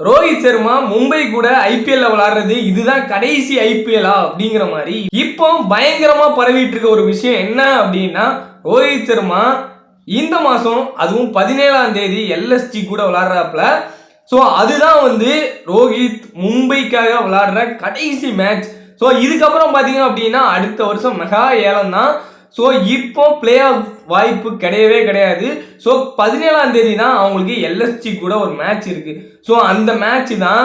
ரோஹித் சர்மா மும்பை கூட ஐபிஎல்ல விளாடுறது இதுதான் கடைசி ஐபிஎல்லா அப்படிங்கிற மாதிரி இப்போ பயங்கரமா பரவிட்டு இருக்க ஒரு விஷயம் என்ன அப்படின்னா ரோஹித் சர்மா இந்த மாசம் அதுவும் பதினேழாம் தேதி எல்எஸ்ஜி கூட விளாடுறாப்புல. ஸோ அதுதான் வந்து ரோஹித் மும்பைக்காக விளாடுற கடைசி மேட்ச் ஸோ இதுக்கப்புறம் பார்த்தீங்க அப்படின்னா அடுத்த வருஷம் மெகா ஏலம் தான். ஸோ இப்போ பிளே ஆஃப் வாய்ப்பு கிடையவே கிடையாது. ஸோ பதினேழாம் தேதி தான் அவங்களுக்கு எல்எஸ்ஜி கூட ஒரு மேட்ச் இருக்கு. ஸோ அந்த மேட்ச் தான்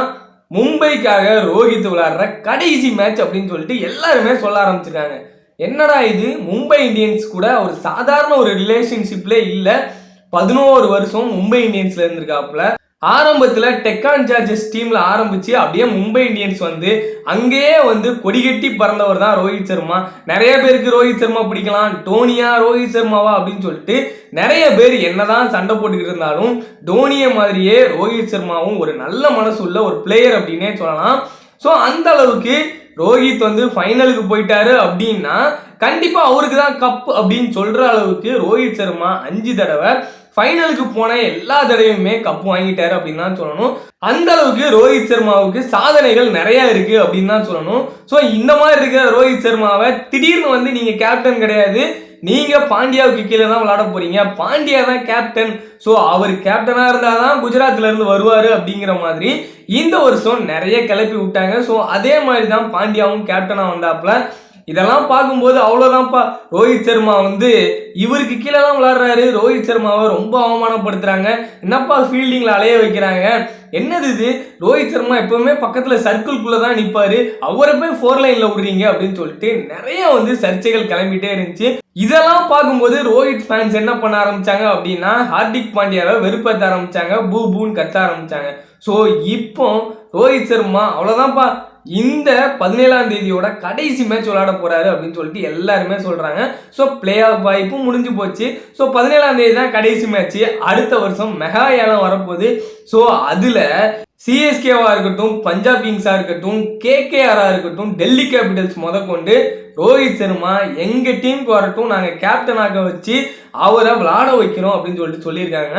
மும்பைக்காக ரோஹித் விளாடுற கடைசி மேட்ச் அப்படின்னு சொல்லிட்டு எல்லாருமே சொல்ல ஆரம்பிச்சிருக்காங்க என்னடா இது? மும்பை இந்தியன்ஸ் கூட ஒரு சாதாரண ஒரு ரிலேஷன்ஷிப்ல இல்லை. பதினோரு வருஷம் மும்பை இந்தியன்ஸ்ல இருந்திருக்காப்புல. ஆரம்பத்தில் டெக்கான் சார்ஜஸ் டீமில் ஆரம்பித்து அப்படியே மும்பை இந்தியன்ஸ் வந்து அங்கேயே வந்து கொடிகட்டி பறந்தவர் தான் ரோஹித் சர்மா. நிறைய பேருக்கு ரோஹித் சர்மா பிடிக்கலாம். டோனியா ரோஹித் சர்மாவா அப்படின்னு சொல்லிட்டு நிறைய பேர் என்னதான் சண்டை போட்டுக்கிட்டு இருந்தாலும் டோனியை மாதிரியே ரோஹித் சர்மாவும் ஒரு நல்ல மனசு உள்ள ஒரு பிளேயர் அப்படின்னே சொல்லலாம். ஸோ அந்த அளவுக்கு ரோஹித் வந்து ஃபைனலுக்கு போயிட்டாரு அப்படின்னா கண்டிப்பாக அவருக்கு தான் கப் அப்படின்னு சொல்கிற அளவுக்கு ரோஹித் சர்மா அஞ்சு தடவை ஃபைனலுக்கு போன எல்லா தடவையுமே கப் வாங்கிட்டாரு அப்படின்னு தான் சொல்லணும். அந்த அளவுக்கு ரோஹித் சர்மாவுக்கு சாதனைகள் நிறைய இருக்கு அப்படின்னு தான் சொல்லணும். ஸோ இந்த மாதிரி இருக்கிற ரோஹித் சர்மாவை திடீர்னு வந்து நீங்க கேப்டன் கிடையாது. நீங்க பாண்டியாவுக்கு கீழே தான் விளாட போறீங்க. பாண்டியா தான் கேப்டன் ஸோ அவர் கேப்டனா இருந்தால் தான் குஜராத்ல இருந்து வருவாரு அப்படிங்கிற மாதிரி இந்த வருஷம் நிறைய கிளப்பி விட்டாங்க. ஸோ அதே மாதிரி தான் பாண்டியாவும் கேப்டனா வந்தாப்புல. இதெல்லாம் பார்க்கும்போது அவ்வளோதான்ப்பா ரோஹித் சர்மா வந்து இவருக்கு கீழே தான் விளாட்றாரு. ரோஹித் சர்மாவை ரொம்ப அவமானப்படுத்துகிறாங்க என்னப்பா ஃபீல்டிங்கில் அலைய வைக்கிறாங்க? என்னது இது? ரோஹித் சர்மா எப்பவுமே பக்கத்தில் சர்க்கிள்குள்ளே தான் நிற்பாரு அவரை போய் ஃபோர் லைனில் விடுறீங்க அப்படின்னு சொல்லிட்டு நிறைய வந்து சர்ச்சைகள் கிளம்பிட்டே இருந்துச்சு. இதெல்லாம் பார்க்கும்போது ரோஹித் ஃபேன்ஸ் என்ன பண்ண ஆரம்பிச்சாங்க அப்படின்னா ஹார்திக் பாண்டியாவை வெறுப்பேற்ற ஆரம்பித்தாங்க பூ பூன்னு கத்த ஆரம்பித்தாங்க ஸோ இப்போ ரோஹித் சர்மா அவ்வளோதான்ப்பா இந்த பதினேழாம் தேதியோட கடைசி மேட்ச் விளையாட போறாரு அப்படின்னு சொல்லிட்டு எல்லாருமே சொல்றாங்க. ஸோ பிளே ஆஃப் வாய்ப்பும் முடிஞ்சு போச்சு. ஸோ பதினேழாம் தேதி தான் கடைசி மேட்ச் அடுத்த வருஷம் மெகா ஏலம் வரப்போகுது. ஸோ அதுல சிஎஸ்கேவாக இருக்கட்டும் பஞ்சாப் கிங்ஸாக இருக்கட்டும் கேகேஆராக இருக்கட்டும் டெல்லி கேபிட்டல்ஸ் முதற்கொண்டு ரோஹித் சர்மா எங்கள் டீமுக்கு வரட்டும் நாங்கள் கேப்டனாக வச்சு அவரை விளாட வைக்கிறோம் அப்படின்னு சொல்லிட்டு சொல்லியிருக்காங்க.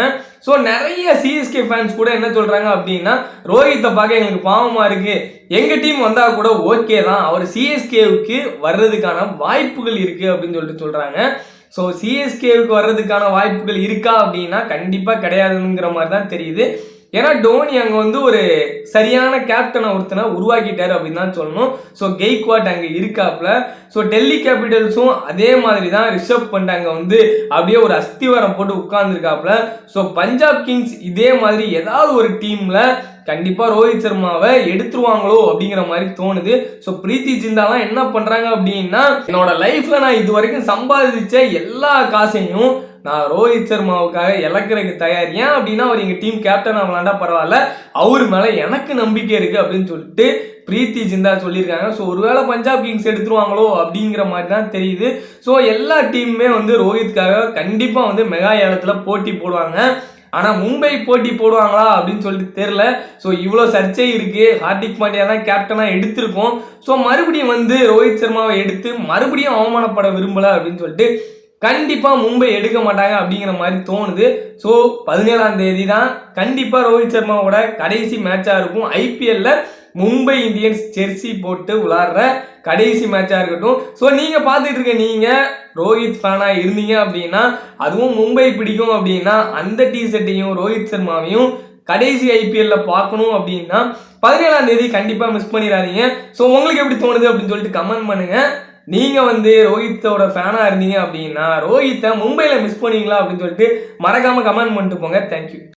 ஸோ நிறைய சிஎஸ்கே ஃபேன்ஸ் கூட என்ன சொல்கிறாங்க அப்படின்னா ரோஹித்தை பார்க்க எங்களுக்கு பாவமாக இருக்குது எங்கள் டீம் வந்தால் கூட ஓகே தான். அவர் சிஎஸ்கேவுக்கு வர்றதுக்கான வாய்ப்புகள் இருக்குது அப்படின்னு சொல்லிட்டு சொல்கிறாங்க ஸோ சிஎஸ்கேவுக்கு வர்றதுக்கான வாய்ப்புகள் இருக்கா அப்படின்னா கண்டிப்பாக கிடையாதுங்கிற மாதிரி தான் தெரியுது. ஏன்னா டோனி அங்கே வந்து ஒரு சரியான கேப்டனை ஒருத்தனை உருவாக்கிட்டாரு அப்படின்னு தான் சொல்லணும். ஸோ கெய்க்வாட் அங்கே இருக்காப்புல. ஸோ டெல்லி கேபிட்டல்ஸும் அதே மாதிரி தான் ரிஷப் பண்ணிட்டு அங்கே வந்து அப்படியே ஒரு அஸ்திவாரம் போட்டு உட்கார்ந்துருக்காப்புல. ஸோ பஞ்சாப் கிங்ஸ் இதே மாதிரி ஏதாவது ஒரு டீமில் கண்டிப்பாக ரோஹித் சர்மாவை எடுத்துருவாங்களோ அப்படிங்கிற மாதிரி தோணுது. ஸோ பிரீத்தி ஜிந்தாலாம் என்ன பண்ணுறாங்க அப்படின்னா என்னோட லைஃப்பில் நான் இது வரைக்கும் சம்பாதிச்ச எல்லா காசையும் நான் ரோஹித் சர்மாவுக்காக இழக்கிறதுக்கு தயார். ஏன் அப்படின்னா அவர் எங்கள் டீம் கேப்டன் ஆகலாண்டா பரவாயில்ல. அவர் மேலே எனக்கு நம்பிக்கை இருக்குது அப்படின்னு சொல்லிட்டு பிரீத்தி ஜிந்தா சொல்லியிருக்காங்க. ஸோ ஒருவேளை பஞ்சாப் கிங்ஸ் எடுத்துருவாங்களோ அப்படிங்கிற மாதிரி தான் தெரியுது. ஸோ எல்லா டீமுமே வந்து ரோஹித்காக கண்டிப்பாக வந்து மெகா ஏலத்தில் போட்டி போடுவாங்க. ஆனால் மும்பை போட்டி போடுவாங்களா அப்படின்னு சொல்லிட்டு தெரில ஸோ இவ்வளோ சர்ச்சை இருக்குது ஹார்திக் பாண்டியா தான் கேப்டனாக எடுத்திருக்கோம். ஸோ மறுபடியும் வந்து ரோஹித் சர்மாவை எடுத்து மறுபடியும் அவமானப்பட விரும்பலை அப்படின்னு சொல்லிட்டு கண்டிப்பாக மும்பை எடுக்க மாட்டாங்க அப்படிங்கிற மாதிரி தோணுது. ஸோ பதினேழாம் தேதி தான் கண்டிப்பாக ரோஹித் சர்மாவோட கடைசி மேட்சாக இருக்கும். ஐபிஎல்ல மும்பை இந்தியன்ஸ் ஜெர்சி போட்டு விளாடுற கடைசி மேட்சாக இருக்கட்டும். ஸோ நீங்கள் பார்த்துட்டு இருக்க நீங்கள் ரோஹித் ஃபேனாக இருந்தீங்க அப்படின்னா அதுவும் மும்பை பிடிக்கும் அப்படின்னா அந்த டி ஷர்ட்டையும் ரோஹித் சர்மாவையும் கடைசி ஐபிஎல்ல பார்க்கணும் அப்படின்னா பதினேழாம் தேதி கண்டிப்பாக மிஸ் பண்ணிடாதீங்க. ஸோ உங்களுக்கு எப்படி தோணுது அப்படின்னு சொல்லிட்டு கமெண்ட் பண்ணுங்கள் நீங்கள் வந்து ரோஹித்தோட ஃபேனாக இருந்தீங்க அப்படின்னா ரோஹித்தை மும்பையில் மிஸ் பண்ணீங்களா? அப்படின்னு சொல்லிட்டு மறக்காமல் கமெண்ட் பண்ணிட்டு போங்க. தேங்க்யூ